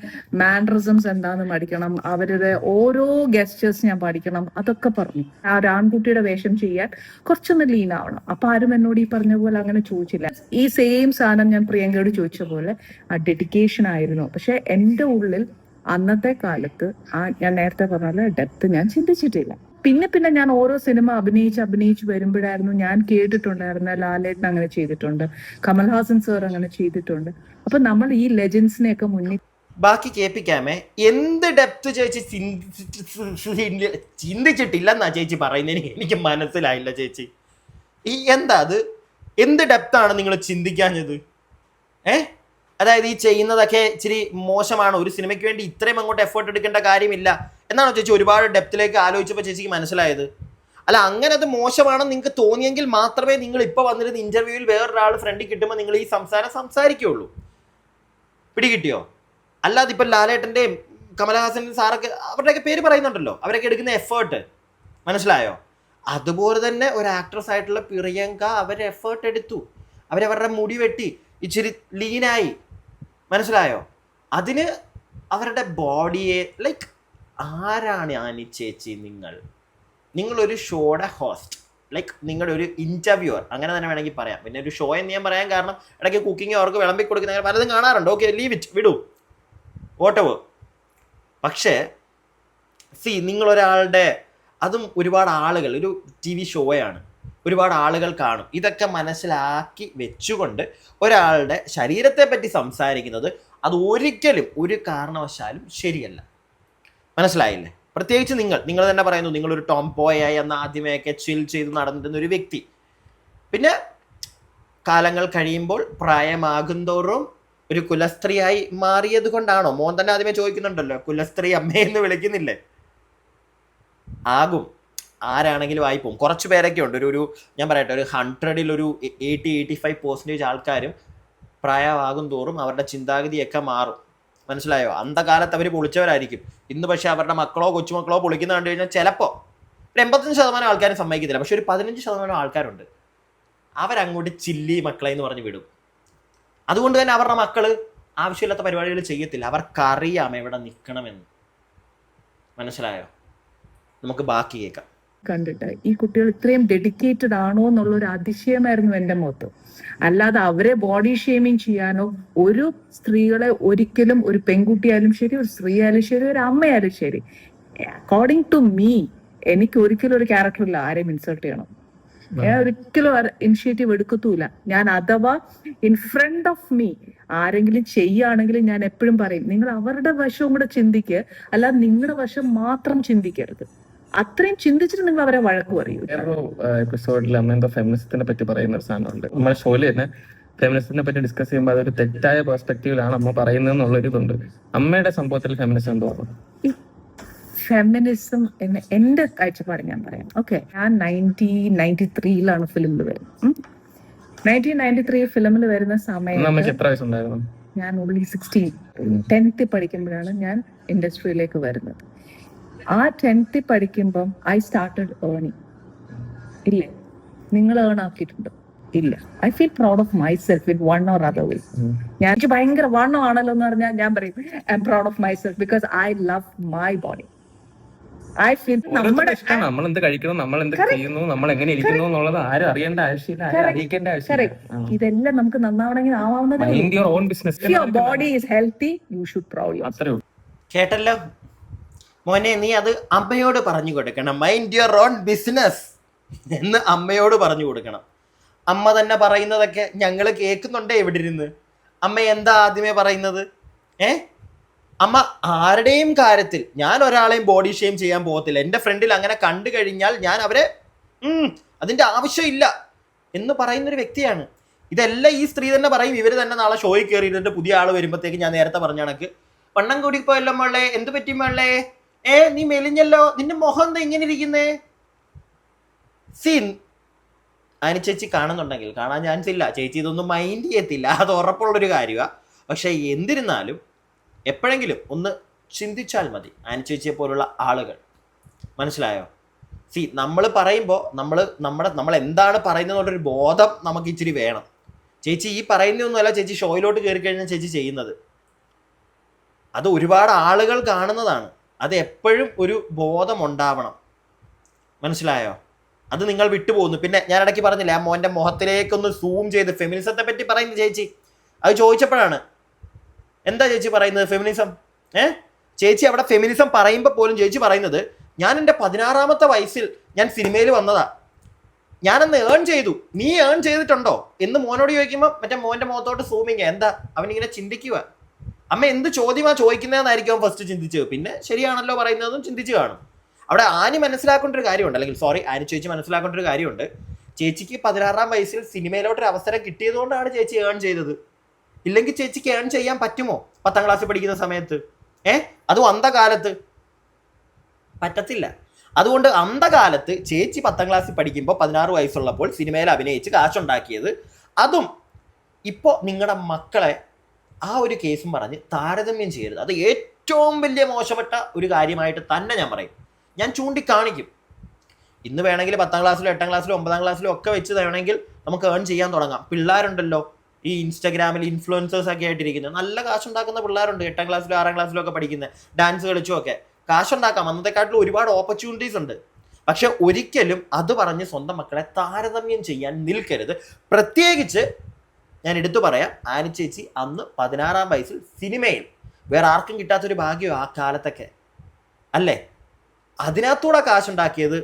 മാനറിസംസ് എന്താന്ന് പഠിക്കണം അവരുടെ ഓരോ ഗസ്റ്റേഴ്സ് ഞാൻ പഠിക്കണം അതൊക്കെ പറഞ്ഞു. ആ ഒരു ആൺകുട്ടിയുടെ വേഷം ചെയ്യാൻ കുറച്ചൊന്ന് ലീൻ ആവണം. അപ്പൊ ആരും എന്നോട് ഈ പറഞ്ഞ പോലെ അങ്ങനെ ചോദിച്ചില്ല. ഈ സെയിം സാധനം ഞാൻ പ്രിയങ്കയോട് ചോദിച്ച പോലെ ആ ഡെഡിക്കേഷൻ ആയിരുന്നു. പക്ഷെ എന്റെ ഉള്ളിൽ അന്നത്തെ കാലത്ത് ആ ഞാൻ നേരത്തെ പറഞ്ഞ ഡെപ്ത് ഞാൻ ചിന്തിച്ചിട്ടില്ല. പിന്നെ പിന്നെ ഞാൻ ഓരോ സിനിമ അഭിനയിച്ച് അഭിനയിച്ച് വരുമ്പോഴായിരുന്നു ഞാൻ കേട്ടിട്ടുണ്ടായിരുന്ന ലാലേട്ടൻ അങ്ങനെ ചെയ്തിട്ടുണ്ട്. കമൽഹാസൻ സർ അങ്ങനെ ചെയ്തിട്ടുണ്ട്. അപ്പൊ നമ്മൾ ഈ ലെജൻസിനെയൊക്കെ മുന്നിൽ ബാക്കി കേൾപ്പിക്കാമേ. എന്ത് ഡെപ്ത് ചേച്ചി ചിന്തിച്ചിട്ടില്ല ചിന്തിച്ചിട്ടില്ലെന്നാ ചേച്ചി പറയുന്നതിന് എനിക്ക് മനസ്സിലായില്ല ചേച്ചി. ഈ എന്താ അത്? എന്ത് ഡെപ്താണ് നിങ്ങൾ ചിന്തിക്കാഞ്ഞത്? ഏ? അതായത് ഈ ചെയ്യുന്നതൊക്കെ ഇച്ചിരി മോശമാണ്. ഒരു സിനിമയ്ക്ക് വേണ്ടി ഇത്രയും അങ്ങോട്ട് എഫേർട്ട് എടുക്കേണ്ട കാര്യമില്ല എന്നാണോ ചേച്ചി ഒരുപാട് ഡെപ്തിലേക്ക് ആലോചിച്ചപ്പോൾ ചേച്ചിക്ക് മനസ്സിലായത്? അല്ല അങ്ങനെ അത് മോശമാണെന്ന് നിങ്ങൾക്ക് തോന്നിയെങ്കിൽ മാത്രമേ നിങ്ങൾ ഇപ്പോൾ വന്നിരുന്ന ഇന്റർവ്യൂവിൽ വേറൊരാൾ ഫ്രണ്ടിൽ കിട്ടുമ്പോൾ നിങ്ങൾ ഈ സംസാരം സംസാരിക്കുകയുള്ളൂ. പിടികിട്ടിയോ? അല്ലാതെ ഇപ്പം ലാലേട്ടന്റെയും കമലഹാസന്റെയും സാറൊക്കെ അവരുടെയൊക്കെ പേര് പറയുന്നുണ്ടല്ലോ. അവരൊക്കെ എടുക്കുന്ന എഫേർട്ട് മനസ്സിലായോ? അതുപോലെ തന്നെ ഒരു ആക്ട്രസ് ആയിട്ടുള്ള പ്രിയങ്ക അവർ എഫേർട്ട് എടുത്തു. അവരവരുടെ മുടി വെട്ടി ഇച്ചിരി ലീനായി മനസ്സിലായോ? അതിന് അവരുടെ ബോഡിയെ ലൈക്ക് ആരാണ് ആനി ചേച്ചി നിങ്ങൾ? നിങ്ങളൊരു ഷോയുടെ ഹോസ്റ്റ് ലൈക്ക് നിങ്ങളുടെ ഒരു ഇന്റർവ്യൂവർ അങ്ങനെ തന്നെ വേണമെങ്കിൽ പറയാം. പിന്നെ ഒരു ഷോ എന്ന് ഞാൻ പറയാൻ കാരണം ഇടയ്ക്ക് കുക്കിംഗ് അവർക്ക് വിളമ്പി കൊടുക്കുന്ന പലതും കാണാറുണ്ട്. ഓക്കെ ലീവ് ഇറ്റ് വിടൂ. ഓട്ടോ പക്ഷേ സി നിങ്ങളൊരാളുടെ അതും ഒരുപാട് ആളുകൾ ഒരു ടി വി ഷോയാണ് ഒരുപാട് ആളുകൾ കാണും. ഇതൊക്കെ മനസ്സിലാക്കി വെച്ചുകൊണ്ട് ഒരാളുടെ ശരീരത്തെ പറ്റി സംസാരിക്കുന്നത് അത് ഒരിക്കലും ഒരു കാരണവശാലും ശരിയല്ല. മനസ്സിലായില്ലേ? പ്രത്യേകിച്ച് നിങ്ങൾ നിങ്ങൾ തന്നെ പറയുന്നു നിങ്ങളൊരു ടോം പോയായി എന്ന ആദ്യമേയൊക്കെ ചിൽ ചെയ്ത് നടന്നിരുന്ന ഒരു വ്യക്തി. പിന്നെ കാലങ്ങൾ കഴിയുമ്പോൾ പ്രായമാകുന്തോറും ഒരു കുലസ്ത്രീയായി മാറിയത് കൊണ്ടാണോ? മോൻ തന്നെ ആദ്യമേ ചോദിക്കുന്നുണ്ടല്ലോ കുലസ്ത്രീ അമ്മയെന്ന് വിളിക്കുന്നില്ലേ? ആകും. ആരാണെങ്കിലും ആയിപ്പോവും കുറച്ച് പേരൊക്കെ ഉണ്ട്. ഒരു ഒരു ഞാൻ പറയട്ടെ ഒരു ഹൺഡ്രഡിൽ ഒരു എയ്റ്റി എയ്റ്റി ഫൈവ് പെർസെന്റേജ് ആൾക്കാരും പ്രായമാകും തോറും അവരുടെ ചിന്താഗതിയൊക്കെ മാറും. മനസ്സിലായോ? അന്ധകാലത്ത് അവർ പൊളിച്ചവരായിരിക്കും. ഇന്ന് പക്ഷേ അവരുടെ മക്കളോ കൊച്ചുമക്കളോ പൊളിക്കുന്ന കണ്ടു കഴിഞ്ഞാൽ ചിലപ്പോൾ ഒരു എൺപത്തഞ്ച് ശതമാനം ആൾക്കാരും സമ്മതിക്കത്തില്ല. പക്ഷെ ഒരു പതിനഞ്ച് ശതമാനം ആൾക്കാരുണ്ട്. അവരങ്ങോട്ട് ചില്ലി മക്കളെ എന്ന് പറഞ്ഞ് വിടും. അതുകൊണ്ട് തന്നെ അവരുടെ മക്കൾ ആവശ്യമില്ലാത്ത പരിപാടികൾ ചെയ്യത്തില്ല. അവർക്കറിയാം എവിടെ നിൽക്കണമെന്ന് മനസ്സിലായോ? നമുക്ക് ബാക്കി കേൾക്കാം. കണ്ടിട്ട് ഈ കുട്ടികൾ ഇത്രയും ഡെഡിക്കേറ്റഡ് ആണോ എന്നുള്ള ഒരു അതിശയമായിരുന്നു എന്റെ മുഖത്ത്. അല്ലാതെ അവരെ ബോഡി ഷേമിങ് ചെയ്യാനോ ഒരു സ്ത്രീകളെ ഒരിക്കലും ഒരു പെൺകുട്ടിയായാലും ശരി ഒരു സ്ത്രീ ആയാലും ശരി ഒരു അമ്മയായാലും ശരി അക്കോർഡിംഗ് ടു മീ എനിക്ക് ഒരിക്കലും ഒരു ക്യാരക്ടറില്ല ആരെയും ഇൻസൾട്ട് ചെയ്യണം. ഞാൻ ഒരിക്കലും ഇനിഷ്യേറ്റീവ് എടുക്കത്തൂല ഞാൻ അഥവാ ഇൻ ഫ്രണ്ട് ഓഫ് മീ ആരെങ്കിലും ചെയ്യുകയാണെങ്കിൽ ഞാൻ എപ്പോഴും പറയും നിങ്ങൾ അവരുടെ വശവും കൂടെ ചിന്തിക്കുക അല്ലാതെ നിങ്ങളുടെ വശം മാത്രം ചിന്തിക്കരുത്. അത്രയും ചിന്തിച്ചിട്ട് നിങ്ങൾ അവരെ വഴക്ക് പറയൂ എപ്പിസോഡിൽ അമ്മ ഫെമിനിസത്തിനെ പറ്റി പറയുന്ന ഒരു സാധനമുണ്ട് നമ്മുടെ ഷോയിൽ തന്നെ ഫെമിനിസത്തിനെ പറ്റി ഡിസ്കസ് ചെയ്യുമ്പോൾ അതൊരു തെറ്റായ പെർസ്പെക്റ്റീവിലാണ് അമ്മ പറയുന്നത് എന്നുള്ളൊരു ഇതുണ്ട് അമ്മയുടെ സംഭവത്തിൽ ഫെമിനിസം എന്തോ ഫെമിനിസം എന്ന് എന്റെ കാഴ്ചപ്പാട് ഞാൻ പറയാം. ഓക്കെ ഞാൻ നയന്റി നയന്റി ത്രീയിലാണ് ഫിലിമിൽ വരുന്നത്. നയന്റീൻ നയന്റി ത്രീ ഫിലിമിൽ വരുന്ന സമയം സമയത്ത് എത്ര വയസ്സുണ്ടായിരുന്നു? ഞാൻ ഉള്ളി സിക്സ്റ്റീൻ ടെൻത്തിൽ പഠിക്കുമ്പോഴാണ് ഞാൻ ഇൻഡസ്ട്രിയിലേക്ക് വരുന്നത്. ആ ടെൻത്തിൽ പഠിക്കുമ്പം ഐ സ്റ്റാർട്ടഡ് ഏണിങ് ഇല്ലേ? നിങ്ങൾ ഏൺ ആക്കിയിട്ടുണ്ടോ? ഇല്ല. I feel proud of myself in one or other way ഞാൻ എനിക്ക് ഭയങ്കര വണ്ണമാണല്ലോ എന്ന് പറഞ്ഞാൽ ഞാൻ പറയും I am proud of myself because I love my body I feel നമ്മുടെ നമ്മൾ എന്ത് കഴിക്കണം നമ്മൾ എന്ത് ചെയ്യുന്നു നമ്മൾ എങ്ങനെ ഇരിക്കുന്നു എന്നുള്ളത് ആരും അറിയേണ്ട ആവശ്യമില്ല ആരും. അറിയിക്കേണ്ട. ആവശ്യമില്ല. ഇതെല്ലാം നമുക്ക് നന്നാവണമെങ്കിൽ ആവാവുന്നത് mind your own business your body is healthy you should proud അത്രേ ഉള്ളൂ. കേട്ടല്ലോ? മോനെ നീ അത് അമ്മയോട് പറഞ്ഞു കൊടുക്കണം. മൈൻഡ് യുവർ ഓൺ ബിസിനസ് എന്ന് അമ്മയോട് പറഞ്ഞു കൊടുക്കണം. അമ്മ തന്നെ പറയുന്നതൊക്കെ ഞങ്ങൾ കേൾക്കുന്നുണ്ടേ എവിടെ ഇരുന്ന്? അമ്മ എന്താ ആദ്യമേ പറയുന്നത്? ഏ? അമ്മ ആരുടെയും കാര്യത്തിൽ ഞാൻ ഒരാളെയും ബോഡി ഷെയിം ചെയ്യാൻ പോകത്തില്ല. എന്റെ ഫ്രണ്ടിൽ അങ്ങനെ കണ്ടു കഴിഞ്ഞാൽ ഞാൻ അവരെ അതിന്റെ ആവശ്യമില്ല എന്ന് പറയുന്നൊരു വ്യക്തിയാണ്. ഇതെല്ലാം ഈ സ്ത്രീ തന്നെ പറയും. ഇവർ തന്നെ നാളെ ഷോയിൽ കയറിയിട്ടുണ്ട് പുതിയ ആൾ വരുമ്പോഴത്തേക്ക് ഞാൻ നേരത്തെ പറഞ്ഞ കണക്ക്. വണ്ണം കൂടി പോയല്ലോ മോളെ. എന്ത് പറ്റി മോളെ? ഏ നീ മെലിഞ്ഞല്ലോ. നിന്റെ മുഖം എന്താ ഇങ്ങനെ ഇരിക്കുന്നേ? സീൻ ആനി ചേച്ചി കാണുന്നുണ്ടെങ്കിൽ കാണാൻ ചാൻസ് ഇല്ല. ചേച്ചി ഇതൊന്നും മൈൻഡ് ചെയ്യത്തില്ല. അത് ഉറപ്പുള്ളൊരു കാര്യമാണ് പക്ഷെ എന്തിരുന്നാലും എപ്പോഴെങ്കിലും ഒന്ന് ചിന്തിച്ചാൽ മതി. ആനി ചേച്ചിയെ പോലുള്ള ആളുകൾ. മനസ്സിലായോ? സി നമ്മൾ പറയുമ്പോൾ നമ്മൾ നമ്മുടെ നമ്മൾ എന്താണ് പറയുന്നതെന്നുള്ളൊരു ബോധം നമുക്ക് ഇച്ചിരി വേണം. ചേച്ചി ഈ പറയുന്നൊന്നുമല്ല ചേച്ചി ഷോയിലോട്ട് കയറി കഴിഞ്ഞാൽ ചേച്ചി ചെയ്യുന്നത്. അത് ഒരുപാട് ആളുകൾ കാണുന്നതാണ്. അത് എപ്പോഴും ഒരു ബോധമുണ്ടാവണം. മനസ്സിലായോ? അത് നിങ്ങൾ വിട്ടുപോകുന്നു. പിന്നെ ഞാൻ ഇടയ്ക്ക് പറഞ്ഞില്ലേ ആ മോന്റെ മുഖത്തിലേക്കൊന്ന് സൂം ചെയ്ത് ഫെമിനിസത്തെ പറ്റി പറയുന്നത് ചേച്ചി. അത് ചോദിച്ചപ്പോഴാണ്. എന്താ ചേച്ചി പറയുന്നത് ഫെമിനിസം ഏ? ചേച്ചി അവിടെ ഫെമിനിസം പറയുമ്പോൾ പോലും ചേച്ചി പറയുന്നത് ഞാൻ എന്റെ പതിനാറാമത്തെ വയസ്സിൽ ഞാൻ സിനിമയിൽ വന്നതാ. ഞാനന്ന് ഏൺ ചെയ്തു. നീ ഏൺ ചെയ്തിട്ടുണ്ടോ? എന്ന് മോനോട് ചോദിക്കുമ്പോൾ മറ്റേ മോന്റെ മുഖത്തോട്ട് സൂമിങ് എന്താ? അവനിങ്ങനെ ചിന്തിക്കുക അമ്മ എന്ത് ചോദ്യമാ ചോദിക്കുന്നതെന്നായിരിക്കും ഫസ്റ്റ് ചിന്തിച്ചത്. പിന്നെ ശരിയാണല്ലോ പറയുന്നതും ചിന്തിച്ച് കാണും. അവിടെ ആനി മനസ്സിലാക്കേണ്ട ഒരു കാര്യമുണ്ട്. അല്ലെങ്കിൽ സോറി ആനി ചേച്ചി മനസ്സിലാക്കേണ്ട ഒരു കാര്യമുണ്ട്. ചേച്ചിക്ക് പതിനാറാം വയസ്സിൽ സിനിമയിലോട്ട് ഒരു അവസരം കിട്ടിയതുകൊണ്ടാണ് ചേച്ചി ഏൺ ചെയ്തത്. ഇല്ലെങ്കിൽ ചേച്ചിക്ക് ഏൺ ചെയ്യാൻ പറ്റുമോ? പത്താം ക്ലാസ്സിൽ പഠിക്കുന്ന സമയത്ത്. ഏ? അതും അന്ധകാലത്ത്. പറ്റത്തില്ല. അതുകൊണ്ട് അന്ധകാലത്ത് ചേച്ചി പത്താം ക്ലാസ്സിൽ പഠിക്കുമ്പോൾ പതിനാറ് വയസ്സുള്ളപ്പോൾ സിനിമയിൽ അഭിനയിച്ച് കാശുണ്ടാക്കിയത്. അതും ഇപ്പോൾ നിങ്ങളുടെ മക്കളെ ആ ഒരു കേസും പറഞ്ഞ് താരതമ്യം ചെയ്യരുത്. അത് ഏറ്റവും വലിയ മോശപ്പെട്ട ഒരു കാര്യമായിട്ട് തന്നെ ഞാൻ പറയും. ഞാൻ ചൂണ്ടിക്കാണിക്കും. ഇന്ന് വേണമെങ്കിൽ പത്താം ക്ലാസ്സിലോ എട്ടാം ക്ലാസ്സിലോ ഒമ്പതാം ക്ലാസ്സിലോ ഒക്കെ വെച്ച് വേണമെങ്കിൽ നമുക്ക് ഏൺ ചെയ്യാൻ തുടങ്ങാം. പിള്ളേരുണ്ടല്ലോ ഈ ഇൻസ്റ്റാഗ്രാമിൽ ഇൻഫ്ലുവൻസേഴ്സ് ഒക്കെ ആയിട്ടിരിക്കുന്നത്. നല്ല കാശുണ്ടാക്കുന്ന പിള്ളേരുണ്ട്. എട്ടാം ക്ലാസ്സിലോ ആറാം ക്ലാസ്സിലോ ഒക്കെ പഠിക്കുന്നത് ഡാൻസ് കളിച്ചും ഒക്കെ. കാശുണ്ടാക്കാം. അന്നത്തെക്കാട്ടിലും ഒരുപാട് ഓപ്പർച്യൂണിറ്റീസ് ഉണ്ട്. പക്ഷെ ഒരിക്കലും അത് പറഞ്ഞ് സ്വന്തം മക്കളെ താരതമ്യം ചെയ്യാൻ നിൽക്കരുത്. പ്രത്യേകിച്ച് ഞാൻ എടുത്തു പറയാം. ആനി ചേച്ചി അന്ന് പതിനാറാം വയസ്സിൽ സിനിമയിൽ വേറെ ആർക്കും കിട്ടാത്തൊരു ഭാഗ്യം ആ കാലത്തൊക്കെ. അല്ലേ? അതിനകത്തൂടെ കാശുണ്ടാക്കിയത്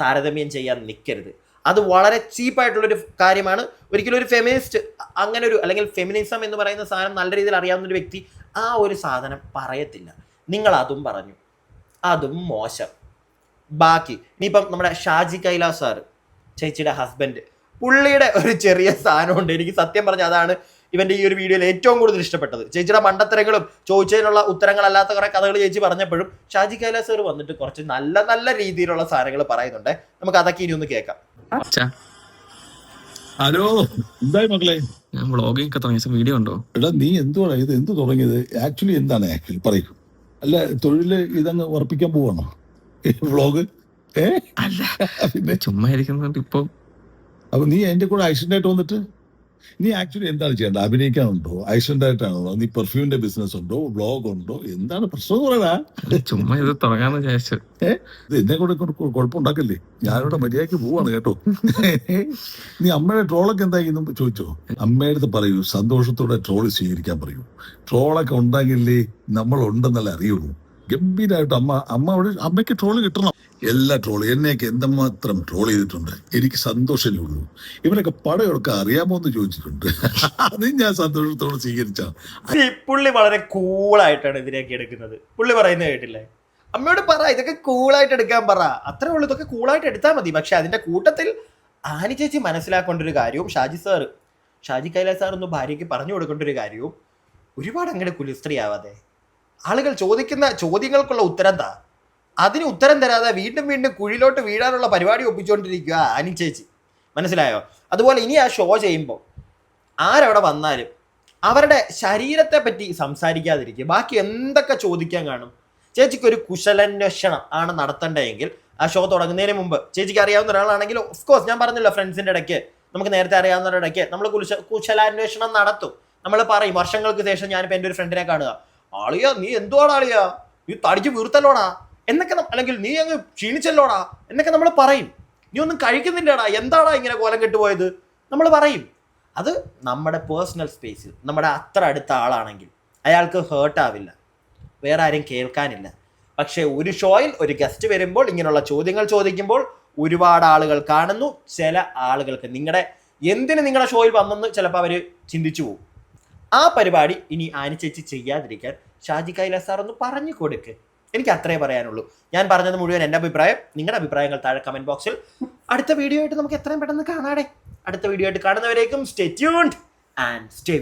താരതമ്യം ചെയ്യാൻ നിൽക്കരുത് അത് വളരെ ചീപ്പായിട്ടുള്ളൊരു കാര്യമാണ്. ഒരിക്കലും ഒരു ഫെമിനിസ്റ്റ് അങ്ങനെ ഒരു അല്ലെങ്കിൽ ഫെമിനിസം എന്ന് പറയുന്ന സാധനം നല്ല രീതിയിൽ അറിയാവുന്ന ഒരു വ്യക്തി ആ ഒരു സാധനം പറയത്തില്ല. നിങ്ങൾ അതും പറഞ്ഞു. അതും മോശം. ബാക്കി ഇനിയിപ്പം നമ്മുടെ ഷാജി കൈലാസ് സാറ് ചേച്ചിയുടെ ഹസ്ബൻഡ് പുള്ളിയുടെ ഒരു ചെറിയ സാധനമുണ്ട്. എനിക്ക് സത്യം പറഞ്ഞാൽ അതാണ് ഇവന്റെ ഈ ഒരു വീഡിയോയിൽ ഏറ്റവും കൂടുതൽ ഇഷ്ടപ്പെട്ടത്. ചേച്ചിയുടെ മണ്ടത്തരങ്ങളും ചോദിച്ചതിനുള്ള ഉത്തരങ്ങളല്ലാത്ത കുറെ കഥകൾ ചേച്ചി പറഞ്ഞപ്പോഴും ഷാജി കൈലാസ് സാർ വന്നിട്ട് കുറച്ച് നല്ല നല്ല രീതിയിലുള്ള സാധനങ്ങൾ പറയുന്നുണ്ട്. നമുക്ക് അതൊക്കെ ഇനി ഒന്ന് കേൾക്കാം. അച്ഛാ. ഹലോ. എന്തായി മക്കളെ? ഞാൻ വ്ളോഗിംഗ് ഒക്കെ തുടങ്ങിയ വീഡിയോ ഉണ്ടോ എടാ നീ എന്തുവാണ് ഇത് എന്ത് തുടങ്ങിയത്? ആക്ച്വലി എന്താണ്? ആക്ച്വലി പറയൂ. അല്ല തൊഴിൽ ഇതങ്ങ് ഉറപ്പിക്കാൻ പോവാണോ? വ്ളോഗ് ഏ? അല്ല. ചുമ്മാ ഇരിക്കുന്നതുകൊണ്ട് ഇപ്പൊ അപ്പൊ നീ എന്റെ കൂടെ ആയിട്ട് വന്നിട്ട്? നീ ആക്ച്വലി എന്താണ് ചെയ്യേണ്ടത്? അഭിനയിക്കാനുണ്ടോ? ആക്സിഡന്റ് ആയിട്ടാണോ നീ പെർഫ്യൂമിന്റെ ബിസിനസ് ഉണ്ടോ? ബ്ലോഗ് ഉണ്ടോ? എന്താണ് പ്രശ്നം പറയടാ? ചുമ്മാ ഇത് തുടങ്ങാന്ന് വിചാരിച്ചു. ഏഹ് എന്നെ കൂടെ കുഴപ്പമുണ്ടാക്കല്ലേ? ഞാനിവിടെ മര്യാദയ്ക്ക് പോവാണ് കേട്ടോ. നീ അമ്മയുടെ ട്രോളൊക്കെ എന്തായിരുന്നു ചോദിച്ചോ? അമ്മയുടെ അടുത്ത് പറയൂ സന്തോഷത്തോടെ ട്രോൾ സ്വീകരിക്കാൻ പറയൂ. ട്രോളൊക്കെ ഉണ്ടെങ്കിലേ നമ്മൾ ഉണ്ടെന്നല്ലേ അറിയുള്ളൂ. ഗംഭീരായിട്ട് അമ്മ അമ്മ അവിടെ അമ്മയ്ക്ക് ട്രോൾ കിട്ടണം. എല്ലാ ട്രോളും. എന്നെയൊക്കെ എന്തുമാത്രം ട്രോൾ ചെയ്തിട്ടുണ്ട്? എനിക്ക് സന്തോഷമേ ഉള്ളൂ. ഇവരൊക്കെ പടം എടുക്കാൻ അറിയാമോ എന്ന് ചോദിച്ചിട്ടുണ്ട്. അത് ഞാൻ സന്തോഷത്തോടെ സ്വീകരിച്ചാണ് പുള്ളി വളരെ കൂളായിട്ടാണ് ഇതിനെയൊക്കെ എടുക്കുന്നത്. പുള്ളി പറയുന്നത് കേട്ടില്ലേ? അമ്മയോട് പറ ഇതൊക്കെ കൂളായിട്ട് എടുക്കാൻ പറ. അത്രേ ഉള്ളൂ ഇതൊക്കെ കൂളായിട്ട് എടുത്താൽ മതി. പക്ഷെ അതിന്റെ കൂട്ടത്തിൽ ആനി ചേച്ചി മനസ്സിലാക്കേണ്ട ഒരു കാര്യവും ഷാജി സാർ ഷാജി കൈലാസ് സാർ ഒന്ന് ഭാര്യയ്ക്ക് പറഞ്ഞു കൊടുക്കേണ്ട ഒരു കാര്യവും ഒരുപാട് അങ്ങനെ കുലിസ്ത്രീ ആവാതെ. ആളുകൾ ചോദിക്കുന്ന ചോദ്യങ്ങൾക്കുള്ള ഉത്തരം താ അതിന് ഉത്തരം തരാതെ വീണ്ടും വീണ്ടും കുഴിയിലോട്ട് വീഴാനുള്ള പരിപാടി ഒപ്പിച്ചുകൊണ്ടിരിക്കുക ആനി ചേച്ചി. മനസ്സിലായോ? അതുപോലെ ഇനി ആ ഷോ ചെയ്യുമ്പോൾ ആരവിടെ വന്നാലും അവരുടെ ശരീരത്തെ പറ്റി സംസാരിക്കാതിരിക്കുക. ബാക്കി എന്തൊക്കെ ചോദിക്കാൻ കാണും? ചേച്ചിക്ക് ഒരു കുശലന്വേഷണം ആണ് നടത്തേണ്ടതെങ്കിൽ ആ ഷോ തുടങ്ങുന്നതിന് മുമ്പ് ചേച്ചിക്ക് അറിയാവുന്ന ഒരാളാണെങ്കിൽ ഓഫ് കോഴ്സ് ഞാൻ പറഞ്ഞല്ലോ ഫ്രണ്ട്സിന്റെ ഇടയ്ക്ക് നമുക്ക് നേരത്തെ അറിയാവുന്നവരുടെ ഇടയ്ക്ക് നമ്മൾ കുശ കുശലാന്വേഷണം നടത്തും. നമ്മൾ പറയും വർഷങ്ങൾക്ക് ശേഷം ഞാനിപ്പോൾ എന്റെ ഒരു ഫ്രണ്ടിനെ കാണുക. ആളിയാ നീ എന്തുവാണ് ആളിയാ? നീ തടിച്ച് വീർത്തല്ലോടാ. എന്നൊക്കെ അല്ലെങ്കിൽ നീ അങ്ങ് ക്ഷീണിച്ചല്ലോടാ എന്നൊക്കെ നമ്മൾ പറയും. നീ ഒന്നും കഴിക്കുന്നില്ലടാ. എന്താടാ ഇങ്ങനെ കോലം കെട്ടുപോയത്? നമ്മൾ പറയും. അത് നമ്മുടെ പേഴ്സണൽ സ്പേസിൽ നമ്മുടെ അത്ര അടുത്ത ആളാണെങ്കിൽ അയാൾക്ക് ഹേർട്ടാവില്ല വേറെ ആരും കേൾക്കാനില്ല. പക്ഷേ ഒരു ഷോയിൽ ഒരു ഗസ്റ്റ് വരുമ്പോൾ ഇങ്ങനെയുള്ള ചോദ്യങ്ങൾ ചോദിക്കുമ്പോൾ ഒരുപാട് ആളുകൾ കാണുന്നു. ചില ആളുകൾക്ക് നിങ്ങളുടെ എന്തിന് നിങ്ങളുടെ ഷോയിൽ വന്നെന്ന് ചിലപ്പോൾ അവർ ചിന്തിച്ചു പോകും ആ പരിപാടി ഇനി ആനിച്ചേച്ചി ചെയ്യാതിരിക്കാൻ ഷാജി കൈലാസ് സാർ ഒന്ന് പറഞ്ഞു കൊടുക്ക്. എനിക്ക് അത്രേ പറയാനുള്ളൂ. ഞാൻ പറഞ്ഞത് മുഴുവൻ എന്റെ അഭിപ്രായം നിങ്ങളുടെ അഭിപ്രായങ്ങൾ താഴെ കമന്റ് ബോക്സിൽ അടുത്ത വീഡിയോ ആയിട്ട് നമുക്ക് എത്രയും പെട്ടെന്ന് കാണാടെ അടുത്ത വീഡിയോ ആയിട്ട് കാണുന്നവരേക്കും സ്റ്റേ ട്യൂൺഡ് ആൻഡ് സ്റ്റേ